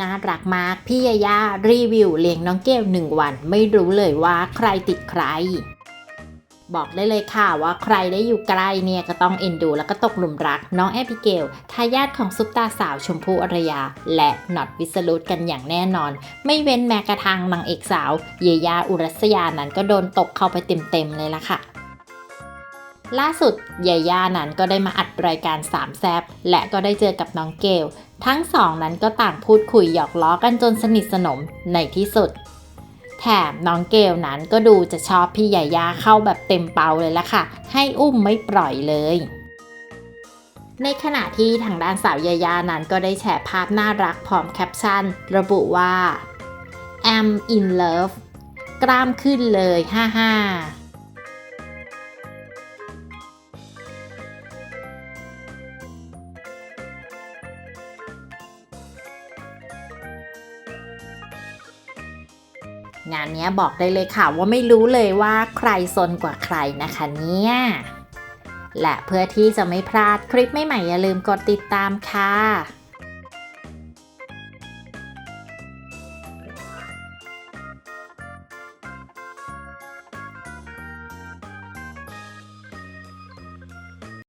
น่ารักมาก พี่ยายารีวิวเลี้ยงน้องเกลหนึ่งวัน ไม่รู้เลยว่าใครติดใคร บอกได้เลยค่ะว่าใครได้อยู่ใกล้เนี่ยก็ต้องเอ็นดู แล้วก็ตกหลุมรัก น้องแอบิเกลทายาทของซุปตาสาวชมพู่อรยา และน็อตวิสรุตกันอย่างแน่นอน ไม่เว้นแม้กระทั่งนางเอกสาว เยยาอุรัสยานั้นก็โดนตกเข้าไปเต็มๆเลยล่ะค่ะ ล่าสุดยาย่านั้นก็ได้มาอัดรายการสามแซบและก็ได้เจอกับน้องเกล ทั้งสองนั้นก็ต่างพูดคุยหยอกล้อกันจนสนิทสนมในที่สุด แถมน้องเกลนั้นก็ดูจะชอบพี่ยาย่าเข้าแบบเต็มเปาเลยละค่ะ ให้อุ้มไม่ปล่อยเลย ในขณะที่ทางด้านสาวยายานั้นก็ได้แชร์ภาพน่ารักพร้อมแคปชั่น ระบุว่า am in love กล้ามขึ้นเลย ฮ่าฮ่า งานนี้บอกได้เลยค่ะว่าไม่รู้เลยว่าใครซนกว่าใครนะคะเนี่ย และเพื่อที่จะไม่พลาดคลิปใหม่ๆอย่าลืมกดติดตามค่ะ